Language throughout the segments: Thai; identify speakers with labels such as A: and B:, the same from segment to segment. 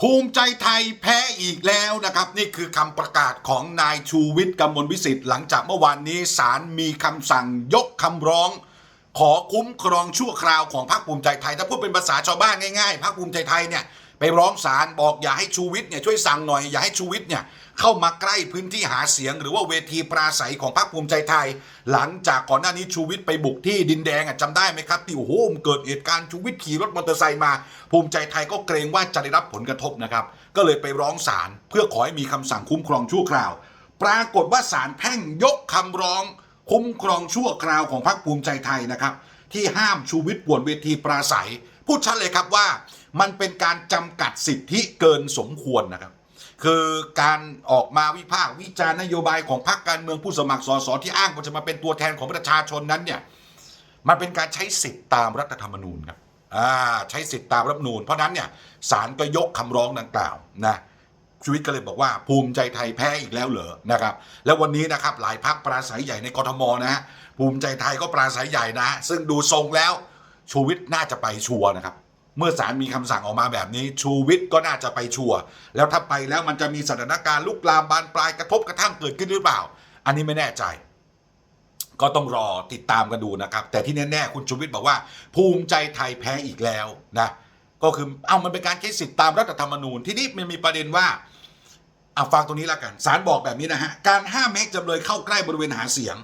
A: ภูมิใจไทยแพ้อีกแล้วนะครับ นี่คือคำประกาศของนายชูวิทย์กำมลวิสิทธิ์หลังจากเมื่อวานนี้ศาลมีคำสั่งยกคำร้อง ขอคุ้มครองชั่วคราวของพรรคภูมิใจไทย ถ้าพูดเป็นภาษาชาวบ้านง่ายๆพรรคภูมิใจไทยเนี่ย ไปร้องศาลบอกอย่าให้ชูวิทย์เนี่ยช่วยสั่งหน่อยอย่าให้ชูวิทย์เนี่ยเข้ามาใกล้พื้นที่หาเสียง หรือว่าเวทีปราศัยของพรรคภูมิใจไทย หลังจากก่อนหน้านี้ชูวิทย์ไปบุกที่ดินแดงอะจำได้ไหมครับที่โอ้โหเกิดเหตุการณ์ชูวิทย์ขี่รถมอเตอร์ไซค์มา ภูมิใจไทยก็เกรงว่าจะได้รับผลกระทบนะครับ ก็เลยไปร้องศาลเพื่อขอให้มีคำสั่งคุ้มครองชั่วคราว ปรากฏว่าศาลแพ่งยกคำร้อง คุ้มครองชั่วคราวของพรรคภูมิใจไทยนะครับที่ห้ามชูวิทย์ป่วนเวทีปราศัย พูดชัดเลยครับว่ามันเป็นการจำกัดสิทธิเกินสมควรนะครับ คือการออกมาวิพากษ์วิจารณ์นโยบายของพรรคการเมืองผู้สมัครสสที่อ้างว่าจะมาเป็นตัวแทนของประชาชนนั้นเนี่ยมันเป็นการใช้สิทธิ์ตามรัฐธรรมนูญครับอ่าใช้สิทธิ์ตามรัฐธรรมนูญเพราะนั้นเนี่ยศาลก็ยกคำร้องดังกล่าวนะชีวิตก็เลยบอกว่าภูมิใจไทยแพ้อีกแล้วเหรอนะครับ แล้ววันนี้นะครับหลายพักปราศัยใหญ่ในกรทมนะฮะภูมิใจไทยก็ปราศัยใหญ่นะ ซึ่งดูทรงแล้ว ชูวิทย์น่าจะไปชัวนะครับ เมื่อศาลมีคำสั่งออกมาแบบนี้ ชูวิทย์ก็น่าจะไปชัวแล้วถ้าไปแล้วมันจะมีสถานการณ์ลุกลามบานปลายกระทบกระทั่งเกิดขึ้นหรือเปล่า อันนี้ไม่แน่ใจ ก็ต้องรอติดตามกันดูนะครับ แต่ที่แน่ๆคุณชูวิทย์บอกว่า ภูมิใจไทยแพ้อีกแล้วนะก็คือเอามันเป็นการใช้สิทธิตามรัฐธรรมนูญที่นี่มันมีประเด็นว่าเอาฟังตรงนี้แล้วกันศาลบอกแบบนี้นะฮะการห้ามไม่ให้จำเลยเข้าใกล้บริเวณหาเสียง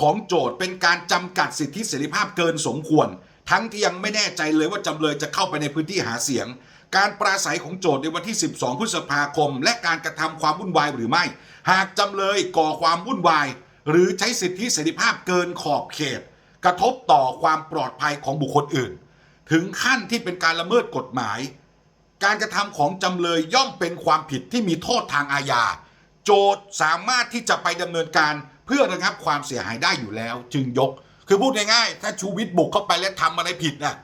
A: ของโจทย์เป็นการจำกัดสิทธิเสรีภาพเกินสมควร ทั้งที่ยังไม่แน่ใจเลยว่าจำเลยจะเข้าไปในพื้นที่หาเสียง การปราศัยของโจทย์ในวันที่ 12 พฤษภาคม และการกระทำความวุ่นวายหรือไม่ หากจำเลยก่อความวุ่นวาย หรือใช้สิทธิเสรีภาพเกินขอบเขต กระทบต่อความปลอดภัยของบุคคลอื่น ถึงขั้นที่เป็นการละเมิดกฎหมาย การกระทำของจำเลยย่อมเป็นความผิดที่มีโทษทางอาญาโจทย์สามารถที่จะไปดำเนินการเพื่อระงับความเสียหายได้อยู่แล้ว จึงยก คือพูดง่ายๆ ถ้าชูวิทย์บุกเข้าไปและทำอะไรผิดน่ะ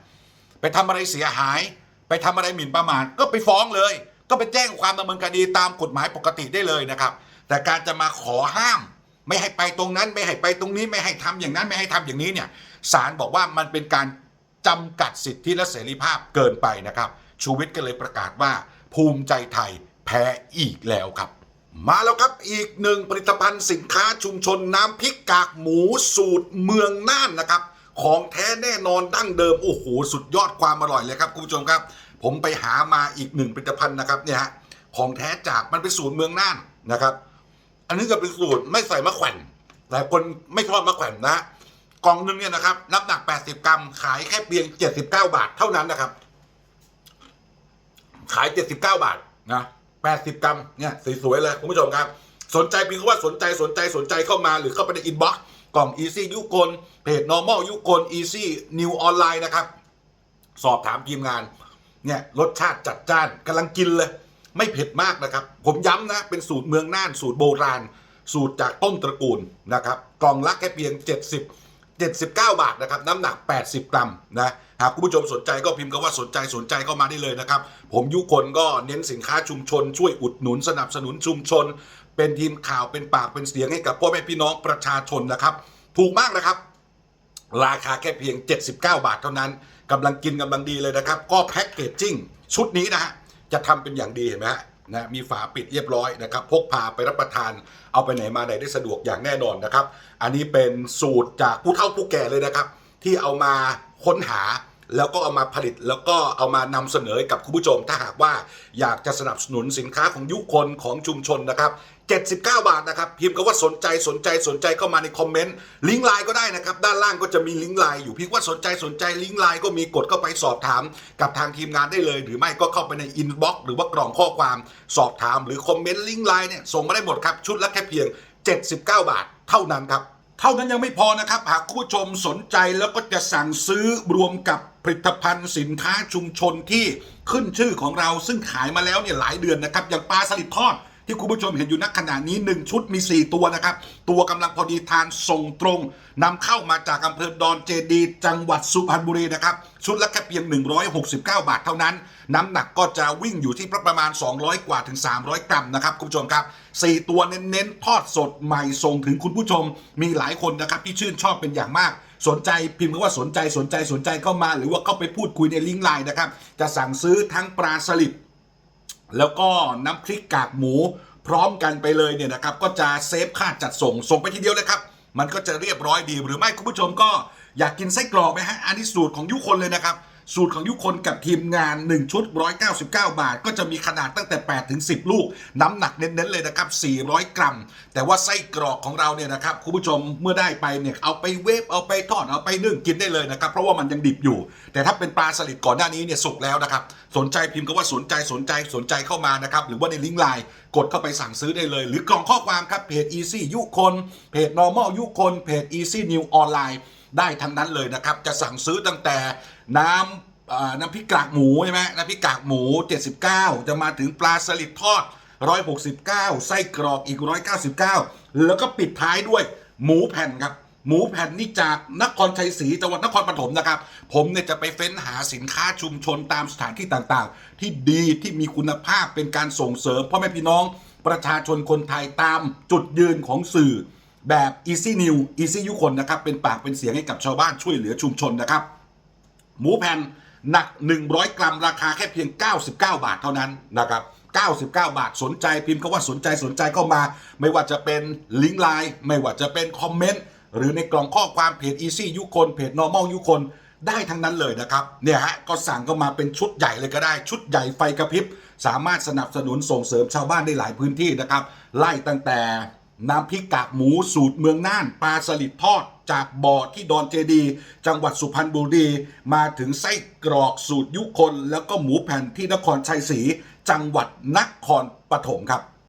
A: ไปทำอะไรเสียหาย ไปทำอะไรหมิ่นประมาทก็ไปฟ้องเลย ก็ไปแจ้งความดำเนินคดีตามกฎหมายปกติได้เลยนะครับ แต่การจะมาขอห้าม ไม่ให้ไปตรงนั้น ไม่ให้ไปตรงนี้ไม่ให้ทำอย่างนั้นไม่ให้ทำอย่างนี้เนี่ยศาลบอกว่ามันเป็นการจำกัดสิทธิและเสรีภาพเกินไปนะครับ ชูวิทย์ก็เลยประกาศว่า ภูมิใจไทยแพ้อีกแล้วครับ มาแล้วครับอีกหนึ่งผลิตภัณฑ์สินค้าชุมชนน้ำพริกกากหมูสูตรเมืองน่านนะครับ ของแท้แน่นอนดั้งเดิม โอ้โห สุดยอดความอร่อยเลยครับคุณผู้ชมครับ ผมไปหามาอีกหนึ่งผลิตภัณฑ์นะครับเนี่ยฮะของแท้จากมันเป็นสูตรเมืองน่านนะครับ อันนี้จะเป็นสูตรไม่ใส่มะแขวนหลายคนไม่ชอบมะแขวนนะกล่องหนึงเนี่ยนะครับน้ำหนัก 80 กรัม ขายแค่เพียง 79 บาทเท่านั้นนะครับ ขาย 79 บาทนะ 80 กรัมเนี่ยสวยๆเลยคุณผู้ชมครับ สนใจเพียงแค่ว่าสนใจสนใจสนใจเข้ามาหรือเข้าไปในอินบ็อกซ์กล่อง Easy ยุคนเพจ normal ยุคน Easy New ออนไลน์นะครับ สอบถามทีมงานเนี่ยรสชาติจัดจ้านกำลังกินเลย ไม่เผ็ดมากนะครับ ผมย้ำนะ เป็นสูตรเมืองน่านสูตรโบราณ สูตรจากต้นตระกูลนะครับกล่องละแค่เพียง 70 79 บาทนะครับน้ำหนัก 80 กรัมนะหากคุณผู้ชมสนใจก็พิมพ์คำว่าสนใจสนใจเข้ามาได้เลยนะครับ ผมยุคนก็เน้นสินค้าชุมชน ช่วยอุดหนุนสนับสนุนชุมชน เป็นทีมข่าวเป็นปากเป็นเสียงให้กับพ่อแม่พี่น้องประชาชนนะครับ ถูกมากนะครับ ราคาแค่เพียง 79 บาทเท่านั้นกำลังกินกำลังดีเลยนะครับ ก็แพ็กเกจจิ้งชุดนี้นะฮะจะทำเป็นอย่างดีเห็นไหมฮะ นะมีฝาปิดเรียบร้อยนะครับ พกพาไปรับประทาน เอาไปไหนมาไหนได้สะดวกอย่างแน่นอนนะครับ อันนี้เป็นสูตรจากผู้เฒ่าผู้แก่เลยนะครับ ที่เอามาค้นหา แล้วก็เอามาผลิตแล้วก็เอามานำเสนอกับคุณผู้ชม ถ้าหากว่าอยากจะสนับสนุนสินค้าของยุคนของชุมชนนะครับ 79 บาทนะครับ พิมพ์คำว่าสนใจสนใจสนใจเข้ามาในคอมเมนต์ ลิงก์ไลน์ก็ได้นะครับ ด้านล่างก็จะมีลิงก์ไลน์อยู่ พิมพ์ว่าสนใจสนใจลิงก์ไลน์ก็มีกดเข้าไปสอบถาม กับทางทีมงานได้เลย หรือไม่ก็เข้าไปในอินบ็อกซ์หรือว่ากล่องข้อความสอบถาม หรือคอมเมนต์ลิงก์ไลน์เนี่ยส่งมาได้หมดครับชุดละแค่เพียง 79 บาท เท่านั้นครับ เท่านั้นยังไม่พอนะครับ หากคุณผู้ชมสนใจแล้วก็จะสั่งซื้อรวมกับผลิตภัณฑ์สินค้าชุมชนที่ขึ้นชื่อของเราซึ่งขายมาแล้วเนี่ยหลายเดือนนะครับ อย่างปลาสลิดทอด ที่คุณผู้ชมเห็นอยู่ณขณะนี้ 1 ชุดมี 4 ตัวนะครับ ตัวกำลังพอดีทานส่งตรงนำเข้ามาจากอำเภอดอนเจดี จังหวัดสุพรรณบุรีนะครับ ชุดละแค่เพียง 169 บาทเท่านั้น น้ำหนักก็จะวิ่งอยู่ที่ประมาณ 200 กว่าถึง 300 กรัมนะครับคุณผู้ชมครับ 4 ตัวเน้นๆทอดสดใหม่ส่งถึงคุณผู้ชม มีหลายคนนะครับที่ชื่นชอบเป็นอย่างมากสนใจพิมพ์คำว่าสนใจสนใจสนใจเข้ามา หรือว่าเข้าไปพูดคุยในลิงก์ไลน์นะครับ จะสั่งซื้อทั้งปลาสลิด แล้วก็น้ำพริกกากหมูพร้อมกันไปเลยเนี่ยนะครับ ก็จะเซฟค่าจัดส่งส่งไปทีเดียวเลยครับ มันก็จะเรียบร้อยดีหรือไม่คุณผู้ชมก็อยากกินไส้กรอกไหมฮะอันนี้สูตรของยุคนเลยนะครับ สูตรของยุคนกับทีมงาน 1 ชุด 199 บาท ก็จะมีขนาดตั้งแต่ 8 ถึง 10 ลูก น้ำหนักเน้นๆเลยนะครับ 400 กรัม แต่ว่าไส้กรอกของเราเนี่ยนะครับคุณผู้ชมเมื่อได้ไปเนี่ยเอาไปเวฟเอาไปทอดเอาไปนึ่งกินได้เลยนะครับ เพราะว่ามันยังดิบอยู่ แต่ถ้าเป็นปลาสลิดก่อนหน้านี้เนี่ยสุกแล้วนะครับ สนใจพิมพ์ก็ว่าสนใจสนใจสนใจเข้ามานะครับหรือว่าในลิงก์ไลน์กดเข้าไปสั่งซื้อได้เลย หรือกล่องข้อความครับเพจ Easy ยุคนเพจ normal ยุคนเพจ Easy New ออนไลน์ได้ทั้งนั้นเลยนะครับ จะสั่งซื้อตั้งแต่ น้ำน้ำพริกกากหมูใช่ไหมน้ำพริกกากหมู 79 จะมาถึงปลาสลิดทอด 169 ไส้กรอกอีก 199 แล้วก็ปิดท้ายด้วยหมูแผ่นครับหมูแผ่นนี่จากนครชัยศรีจังหวัดนครปฐมนะครับ ผมเนี่ยจะไปเฟ้นหาสินค้าชุมชนตามสถานที่ต่างๆ ที่ดีที่มีคุณภาพเป็นการส่งเสริมพ่อแม่พี่น้อง ประชาชนคนไทยตามจุดยืนของสื่อ แบบ Easy New Easy ยุคนนะครับ เป็นปากเป็นเสียงให้กับชาวบ้านช่วยเหลือชุมชนนะครับ หมูแผ่นหนัก 100 กรัม ราคาแค่เพียง 99 บาทเท่านั้นนะครับ 99 บาทสนใจพิมพ์คำว่าสนใจสนใจเข้ามา ไม่ว่าจะเป็นลิงก์ไลน์ไม่ว่าจะเป็นคอมเมนต์หรือในกล่องข้อความเพจ Easy ยุคนเพจ Normal ยุคนได้ทั้งนั้นเลยนะครับเนี่ยฮะก็สั่งก็มาเป็นชุดใหญ่เลยก็ได้ ชุดใหญ่ไฟกระพริบ สามารถสนับสนุนส่งเสริมชาวบ้านได้หลายพื้นที่นะครับ ไล่ตั้งแต่ น้ำพริกกากหมูสูตรเมืองน่านปลาสลิดทอด จากบ่อที่ดอนเจดี จังหวัดสุพรรณบุรี มาถึงไส้กรอกสูตรยุคน แล้วก็หมูแผ่นที่นครชัยศรีจังหวัดนครปฐมครับ